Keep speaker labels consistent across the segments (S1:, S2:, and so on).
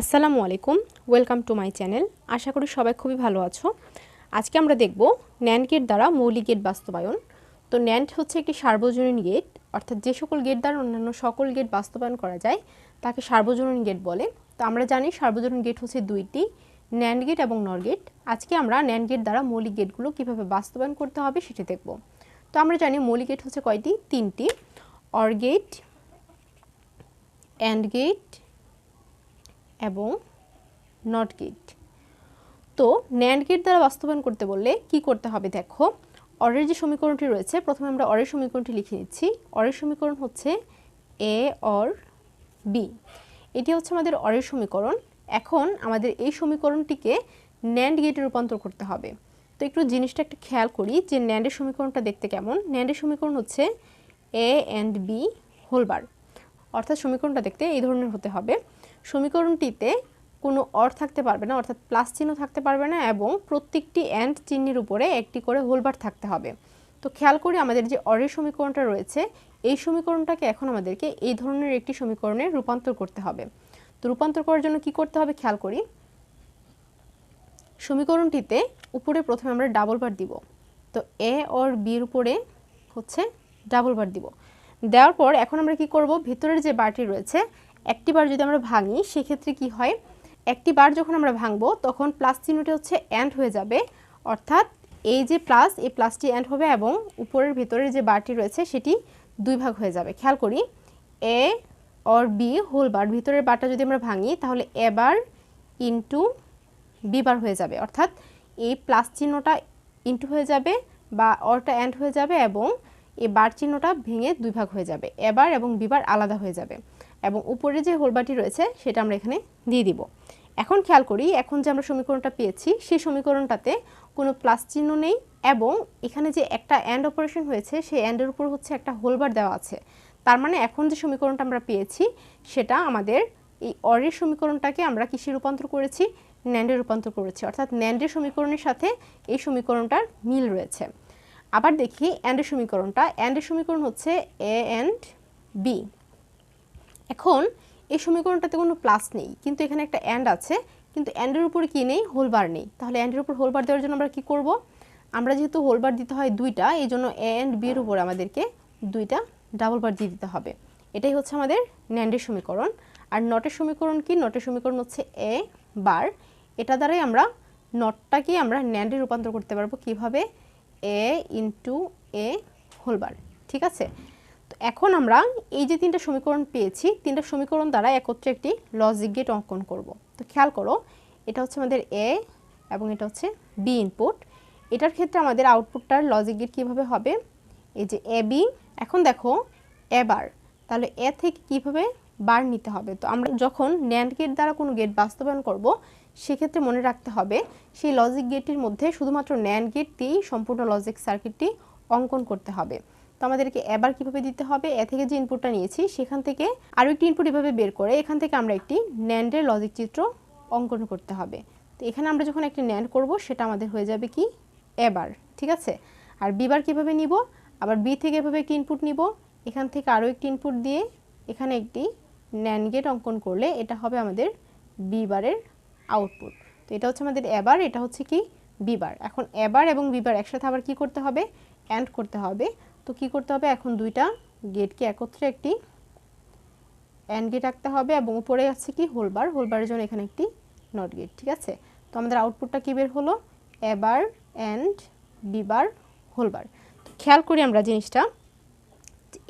S1: আসসালামু আলাইকুম, welcome to my channel. আশা করি সবাই খুবই ভালো আছো। আজকে আমরা দেখব ন্যান্ড গেট দ্বারা মৌলিক গেট বাস্তবায়ন। তো ন্যান্ড হচ্ছে একটি সার্বজনীন গেট অর্থাৎ যে সকল গেট দ্বারা অন্যান্য সকল গেট বাস্তবায়ন করা যায়, তাকে সার্বজনীন গেট বলে। তো আমরা জানি সার্বজনীন গেট হচ্ছে দুইটি ন্যান্ড গেট এবং নর গেট আজকে আমরা ন্যান্ড গেট দ্বারা মৌলিক গেটগুলো কীভাবে বাস্তবায়ন করতে হবে সেটি দেখব। তো আমরা জানি মৌলিক গেট হচ্ছে কয়টি? তিনটি। অর গেট অ্যান্ড গেট এবং নট গেট তো ন্যান্ড গেট দ্বারা বাস্তবায়ন করতে বললে কি করতে হবে দেখো? অরের যে সমীকরণটি রয়েছে, প্রথমে আমরা অরের সমীকরণটি লিখে নিচ্ছি। অরের সমীকরণ হচ্ছে এ অর বি এটি হচ্ছে আমাদের অরের সমীকরণ। এখন আমাদের এই সমীকরণটিকে ন্যান্ড গেটে রূপান্তর করতে হবে। তো একটু জিনিসটা একটু খেয়াল করি যে ন্যান্ডের সমীকরণটা দেখতে কেমন? ন্যান্ডের সমীকরণ হচ্ছে এ অ্যান্ড বি হোলবার অর্থাৎ সমীকরণটা দেখতে এই ধরনের হতে হবে। সমীকরণটিতে কোনো অর থাকতে পারবে না, অর্থাৎ প্লাস চিহ্ন থাকতে পারবে না এবং প্রত্যেকটি অ্যান্ড চিহ্নের উপরে একটি করে হোলবার থাকতে হবে। তো খেয়াল করি আমাদের যে অরের সমীকরণটা রয়েছে, এই সমীকরণটাকে এখন আমাদেরকে এই ধরনের একটি সমীকরণে রূপান্তর করতে হবে। তো রূপান্তর করার জন্য কি করতে হবে খেয়াল করি? সমীকরণটিতে উপরে প্রথমে আমরা ডাবল বার দিব। তো এ অর বির উপরে হচ্ছে ডাবল বার দিব। দেওয়ার পর এখন আমরা কি করব? ভিতরের যে বারটি রয়েছে একটি বার যদি আমরা ভাঙি, সেক্ষেত্রে কি হয়? একটি বার যখন আমরা ভাঙবো, তখন প্লাস চিহ্নটি হচ্ছে অ্যান্ড হয়ে যাবে। অর্থাৎ এই যে প্লাস এই প্লাসটি অ্যান্ড হবে এবং উপরের ভিতরের যে বারটি রয়েছে, সেটি দুই ভাগ হয়ে যাবে। খেয়াল করি, A OR B whole bar ভিতরের বারটা যদি আমরা ভাঙি, তাহলে এ বার ইন্টু বি বার হয়ে যাবে। অর্থাৎ এই প্লাস চিহ্নটা ইন্টু হয়ে যাবে বা অরটা অ্যান্ড হয়ে যাবে এবং এই বার চিহ্নটা ভেঙে দুই ভাগ হয়ে যাবে। এবার এবং বিবার আলাদা হয়ে যাবে। এবং উপরে যে হোলবাটি রয়েছে, সেটা আমরা এখানে দিয়ে দিব। এখন খেয়াল করি, এখন যে আমরা সমীকরণটা পেয়েছি, সেই সমীকরণটাতে কোনো প্লাস চিহ্ন নেই এবং এখানে যে একটা অ্যান্ড অপারেশন হয়েছে, সেই অ্যান্ডের উপর হচ্ছে একটা হোলবার দেওয়া আছে। তার মানে এখন যে সমীকরণটা আমরা পেয়েছি, সেটা আমাদের এই অরের সমীকরণটাকে আমরা কিসে রূপান্তর করেছি? ন্যান্ডে রূপান্তর করেছি। অর্থাৎ ন্যান্ডের সমীকরণের সাথে এই সমীকরণটার মিল রয়েছে। আবার দেখি অ্যান্ডের সমীকরণটা। অ্যান্ডের সমীকরণ হচ্ছে এ অ্যান্ড বি এখন এই সমীকরণটাতে কোনো প্লাস নেই কিন্তু এখানে একটা অ্যান্ড আছে কিন্তু অ্যান্ডের উপরে কি নেই? হোলবার নেই। তাহলে অ্যান্ডের উপর হোলবার দেওয়ার জন্য আমরা কি করব? আমরা যেহেতু হোলবার দিতে হয় দুইটা এই জন্য এ অ্যান্ড এর উপর আমাদেরকে দুইটা ডাবল বার দিয়ে দিতে হবে। এটাই হচ্ছে আমাদের ন্যান্ডের সমীকরণ। আর নটের সমীকরণ কি? নটের সমীকরণ হচ্ছে এ বার এটা দ্বারাই আমরা নটটাকে আমরা ন্যান্ডে রূপান্তর করতে পারব কীভাবে? এ ইন্টু এ হোলবার ঠিক আছে? এখন আমরা এই যে তিনটা সমীকরণ পেয়েছি, তিনটা সমীকরণ দ্বারা একত্রে একটি লজিক গেট অঙ্কন করব। তো খেয়াল করো, এটা হচ্ছে আমাদের এ এবং এটা হচ্ছে বি ইনপুট এটার ক্ষেত্রে আমাদের আউটপুটটার লজিক গেট কীভাবে হবে? এই যে এ বি এখন দেখো, এবার, তাহলে এ থেকে কীভাবে বার নিতে হবে? তো আমরা যখন ন্যান্ড গেট দ্বারা কোনো গেট বাস্তবায়ন করব, সেক্ষেত্রে মনে রাখতে হবে, সেই লজিক গেটটির মধ্যে শুধুমাত্র ন্যান্ড গেট দিয়েই সম্পূর্ণ লজিক সার্কিটটি অঙ্কন করতে হবে। তো আমাদেরকে এবার কীভাবে দিতে হবে? এ থেকে যে ইনপুটটা নিয়েছি, সেখান থেকে আরও একটি ইনপুট এভাবে বের করে এখান থেকে আমরা একটি ন্যান্ডের লজিক চিত্র অঙ্কন করতে হবে। তো এখানে আমরা যখন একটি ন্যান্ড করব, সেটা আমাদের হয়ে যাবে কি? এবার, ঠিক আছে? আর বিবার কীভাবে নিব? আবার বি থেকে এভাবে একটি ইনপুট নিব। এখান থেকে আরও একটি ইনপুট দিয়ে এখানে একটি ন্যান্ড গেট অঙ্কন করলে এটা হবে আমাদের বিবারের আউটপুট তো এটা হচ্ছে আমাদের এবার, এটা হচ্ছে কি? বিবার এখন এবার এবং বিবার একসাথে আবার কি করতে হবে? অ্যান্ড করতে হবে। তো কি করতে হবে? এখন দুইটা গেটকে একত্রে একটি অ্যান্ড গেট রাখতে হবে এবং উপরে আছে কি? হোলবার হোলবারের জন্য এখানে একটি নট গেট ঠিক আছে? তো আমাদের আউটপুটটা কি বের হলো? এবার অ্যান্ড বিবার হোলবার খেয়াল করি আমরা জিনিসটা।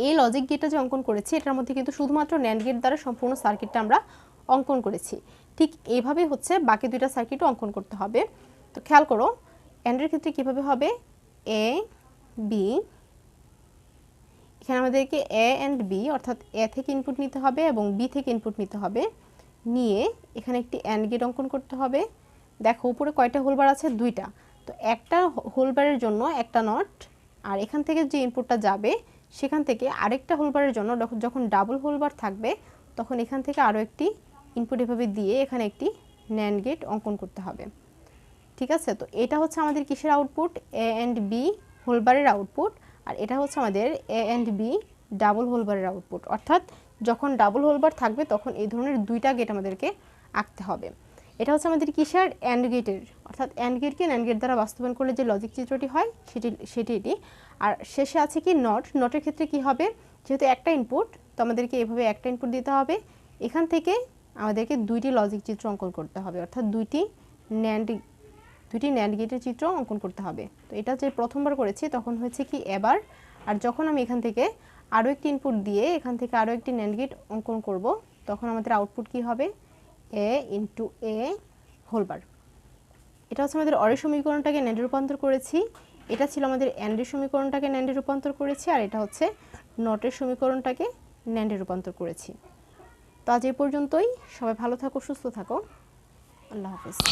S1: এই লজিক গেটটা যে অঙ্কন করেছি, এটার মধ্যে কিন্তু শুধুমাত্র ন্যান্ড গেট দ্বারা সম্পূর্ণ সার্কিটটা আমরা অঙ্কন করেছি। ঠিক এইভাবেই হচ্ছে বাকি দুইটা সার্কিটও অঙ্কন করতে হবে। তো খেয়াল করো অ্যান্ডের ক্ষেত্রে কীভাবে হবে? এ বি এখানে আমাদেরকে এ অ্যান্ড বি অর্থাৎ এ থেকে ইনপুট নিতে হবে এবং বি থেকে ইনপুট নিতে হবে। নিয়ে এখানে একটি অ্যান্ড গেট অঙ্কন করতে হবে। দেখো, উপরে কয়টা হোলবার আছে? দুইটা। তো একটা হোলবারের জন্য একটা নট আর এখান থেকে যে ইনপুটটা যাবে, সেখান থেকে আরেকটা হোলবারের জন্য যখন ডাবল হোলবার থাকবে, তখন এখান থেকে আরও একটি ইনপুট এভাবে দিয়ে এখানে একটি ন্যান্ড গেট অঙ্কন করতে হবে। ঠিক আছে? তো এটা হচ্ছে আমাদের কিসের আউটপুট এ অ্যান্ড বি হোলবারের আউটপুট আর এটা হচ্ছে আমাদের এ অ্যান্ড বি ডাবল হোলবারের আউটপুট অর্থাৎ যখন ডাবল হোলবার থাকবে, তখন এই ধরনের দুইটা গেট আমাদেরকে আঁকতে হবে। এটা হচ্ছে আমাদের কিসের? অ্যান্ড গেটের অর্থাৎ অ্যান্ড গেটকে অ্যান্ড গেট দ্বারা বাস্তবায়ন করলে যে লজিক চিত্রটি হয়, সেটি সেটি এটি। আর শেষে আছে কি? নট নটের ক্ষেত্রে কি হবে? যেহেতু একটা ইনপুট তো আমাদেরকে এভাবে একটা ইনপুট দিতে হবে। এখান থেকে আমাদেরকে দুইটি লজিক চিত্র অঙ্কন করতে হবে। অর্থাৎ দুইটি ন্যান্ড দুইটি ন্যান্ড গেটের চিত্র অঙ্কন করতে হবে। তো এটা যে প্রথমবার করেছি, তখন হয়েছে কি এবার, আর যখন আমি এখান থেকে আরও একটি ইনপুট দিয়ে এখান থেকে আরও একটি ন্যান্ড গেট অঙ্কন করব, তখন আমাদের আউটপুট কি হবে? এ ইন্টু এ হোলবার এটা হচ্ছে আমাদের অরের সমীকরণটাকে ন্যান্ডে রূপান্তর করেছি। এটা ছিল আমাদের অ্যান্ডের সমীকরণটাকে ন্যান্ডে রূপান্তর করেছি, আর এটা হচ্ছে নটের সমীকরণটাকে ন্যান্ডে রূপান্তর করেছি। তো আজ এই পর্যন্তই। সবাই ভালো থাকো, সুস্থ থাকো। আল্লাহ হাফিজ।